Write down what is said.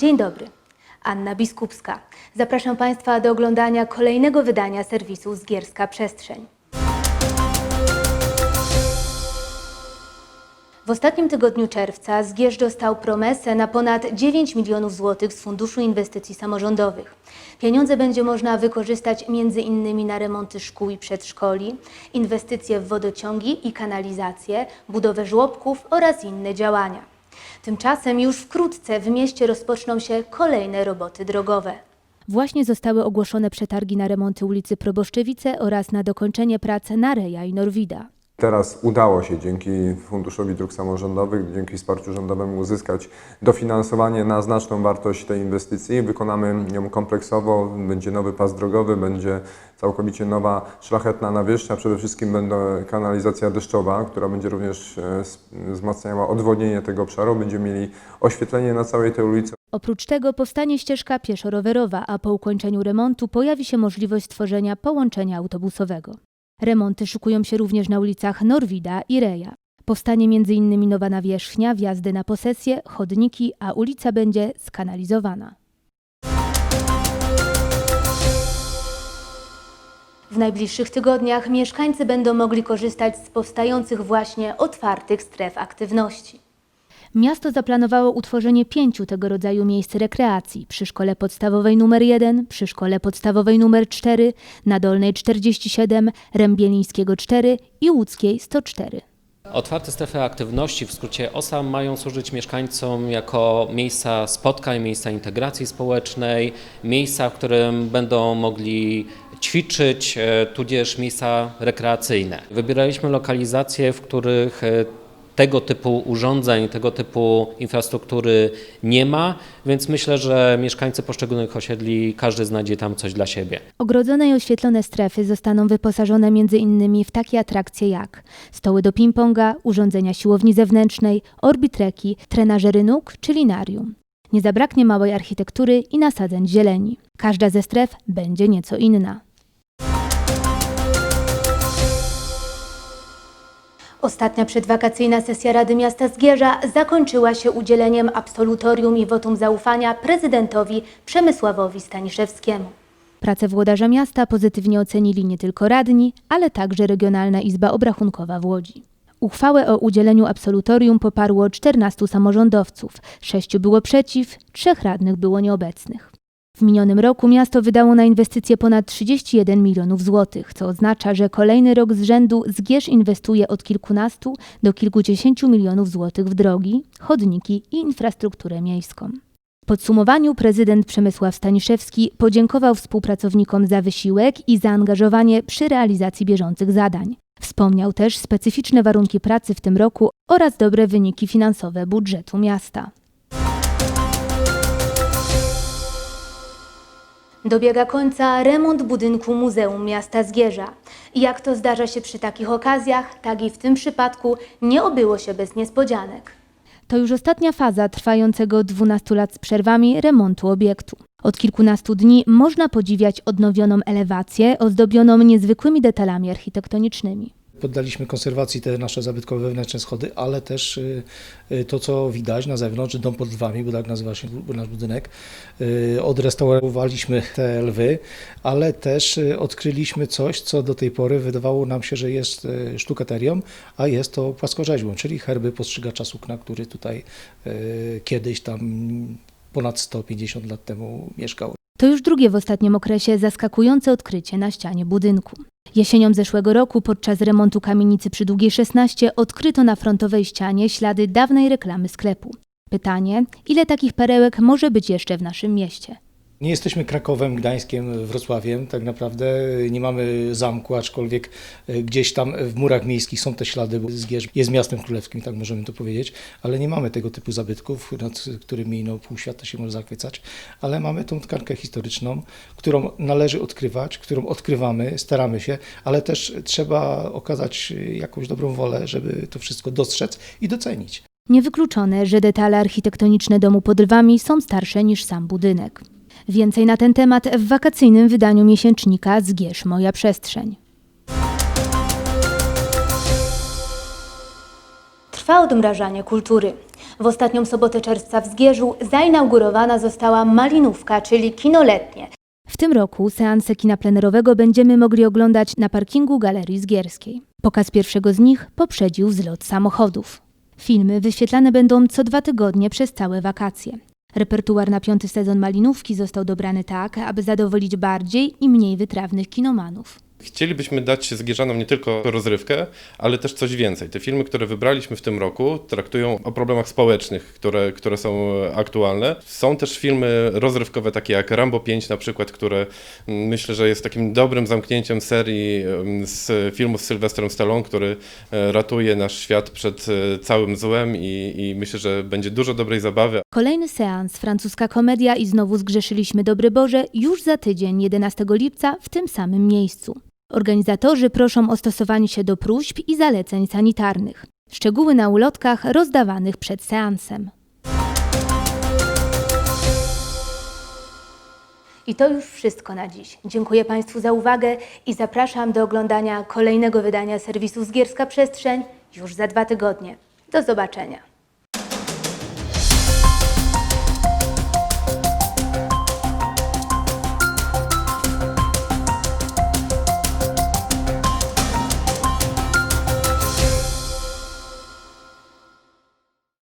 Dzień dobry. Anna Biskupska. Zapraszam Państwa do oglądania kolejnego wydania serwisu Zgierska Przestrzeń. W ostatnim tygodniu czerwca Zgierz dostał promesę na ponad 9 milionów złotych z Funduszu Inwestycji Samorządowych. Pieniądze będzie można wykorzystać m.in. na remonty szkół i przedszkoli, inwestycje w wodociągi i kanalizację, budowę żłobków oraz inne działania. Tymczasem już wkrótce w mieście rozpoczną się kolejne roboty drogowe. Właśnie zostały ogłoszone przetargi na remonty ulicy Proboszczewice oraz na dokończenie prac na Reja i Norwida. Teraz udało się dzięki Funduszowi Dróg Samorządowych, dzięki wsparciu rządowemu uzyskać dofinansowanie na znaczną wartość tej inwestycji. Wykonamy ją kompleksowo, będzie nowy pas drogowy, będzie całkowicie nowa szlachetna nawierzchnia, przede wszystkim będzie kanalizacja deszczowa, która będzie również e, wzmacniała odwodnienie tego obszaru. Będziemy mieli oświetlenie na całej tej ulicy. Oprócz tego powstanie ścieżka pieszo-rowerowa, a po ukończeniu remontu pojawi się możliwość stworzenia połączenia autobusowego. Remonty szykują się również na ulicach Norwida i Reja. Powstanie m.in. nowa nawierzchnia, wjazdy na posesję, chodniki, a ulica będzie skanalizowana. W najbliższych tygodniach mieszkańcy będą mogli korzystać z powstających właśnie otwartych stref aktywności. Miasto zaplanowało utworzenie pięciu tego rodzaju miejsc rekreacji przy szkole podstawowej nr 1, przy szkole podstawowej nr 4, na Dolnej 47, Rębielińskiego 4 i Łódzkiej 104. Otwarte strefy aktywności, w skrócie OSA, mają służyć mieszkańcom jako miejsca spotkań, miejsca integracji społecznej, miejsca, w którym będą mogli ćwiczyć, e, tudzież miejsca rekreacyjne. Wybieraliśmy lokalizacje, w których e, tego typu urządzeń, tego typu infrastruktury nie ma, więc myślę, że mieszkańcy poszczególnych osiedli, każdy znajdzie tam coś dla siebie. Ogrodzone i oświetlone strefy zostaną wyposażone m.in. w takie atrakcje jak stoły do ping-ponga, urządzenia siłowni zewnętrznej, orbitreki, trenażery nóg czy linarium. Nie zabraknie małej architektury i nasadzeń zieleni. Każda ze stref będzie nieco inna. Ostatnia przedwakacyjna sesja Rady Miasta Zgierza zakończyła się udzieleniem absolutorium i wotum zaufania prezydentowi Przemysławowi Staniszewskiemu. Pracę włodarza miasta pozytywnie ocenili nie tylko radni, ale także Regionalna Izba Obrachunkowa w Łodzi. Uchwałę o udzieleniu absolutorium poparło 14 samorządowców, sześciu było przeciw, trzech radnych było nieobecnych. W minionym roku miasto wydało na inwestycje ponad 31 milionów złotych, co oznacza, że kolejny rok z rzędu Zgierz inwestuje od kilkunastu do kilkudziesięciu milionów złotych w drogi, chodniki i infrastrukturę miejską. W podsumowaniu prezydent Przemysław Staniszewski podziękował współpracownikom za wysiłek i zaangażowanie przy realizacji bieżących zadań. Wspomniał też specyficzne warunki pracy w tym roku oraz dobre wyniki finansowe budżetu miasta. Dobiega końca remont budynku Muzeum Miasta Zgierza. Jak to zdarza się przy takich okazjach, tak i w tym przypadku nie obyło się bez niespodzianek. To już ostatnia faza trwającego 12 lat z przerwami remontu obiektu. Od kilkunastu dni można podziwiać odnowioną elewację ozdobioną niezwykłymi detalami architektonicznymi. Poddaliśmy konserwacji te nasze zabytkowe wewnętrzne schody, ale też y, y, to, co widać na zewnątrz, dom pod lwami, bo tak nazywa się nasz budynek. y, Odrestaurowaliśmy te lwy, ale też odkryliśmy coś, co do tej pory wydawało nam się, że jest sztukaterią, a jest to płaskorzeźbą, czyli herby postrzygacza sukna, który tutaj kiedyś tam ponad 150 lat temu mieszkał. To już drugie w ostatnim okresie zaskakujące odkrycie na ścianie budynku. Jesienią zeszłego roku podczas remontu kamienicy przy Długiej 16 odkryto na frontowej ścianie ślady dawnej reklamy sklepu. Pytanie, ile takich perełek może być jeszcze w naszym mieście? Nie jesteśmy Krakowem, Gdańskiem, Wrocławiem. Tak naprawdę nie mamy zamku, aczkolwiek e, gdzieś tam w murach miejskich są te ślady, bo Zgierz jest miastem królewskim, tak możemy to powiedzieć, ale nie mamy tego typu zabytków, nad którymi no, pół świata się może zachwycać, ale mamy tą tkankę historyczną, którą należy odkrywać, którą odkrywamy, staramy się, ale też trzeba okazać jakąś dobrą wolę, żeby to wszystko dostrzec i docenić. Niewykluczone, że detale architektoniczne domu pod lwami są starsze niż sam budynek. Więcej na ten temat w wakacyjnym wydaniu miesięcznika Zgierz Moja Przestrzeń. Trwa odmrażanie kultury. W ostatnią sobotę czerwca w Zgierzu zainaugurowana została Malinówka, czyli kino letnie. W tym roku seanse kina plenerowego będziemy mogli oglądać na parkingu Galerii Zgierskiej. Pokaz pierwszego z nich poprzedził wzlot samochodów. Filmy wyświetlane będą co dwa tygodnie przez całe wakacje. Repertuar na piąty sezon Malinówki został dobrany tak, aby zadowolić bardziej i mniej wytrawnych kinomanów. Chcielibyśmy dać Zgierzanom nie tylko rozrywkę, ale też coś więcej. Te filmy, które wybraliśmy w tym roku, traktują o problemach społecznych, które, które są aktualne. Są też filmy rozrywkowe, takie jak Rambo 5 na przykład, które mm, myślę, że jest takim dobrym zamknięciem serii mm, z filmów z Sylwestrem Stallone, który e, ratuje nasz świat przed e, całym złem i, i myślę, że będzie dużo dobrej zabawy. Kolejny seans, francuska komedia i znowu zgrzeszyliśmy Dobry Boże już za tydzień, 11 lipca, w tym samym miejscu. Organizatorzy proszą o stosowanie się do próśb i zaleceń sanitarnych. Szczegóły na ulotkach rozdawanych przed seansem. I to już wszystko na dziś. Dziękuję Państwu za uwagę i zapraszam do oglądania kolejnego wydania serwisu Zgierska Przestrzeń już za dwa tygodnie. Do zobaczenia.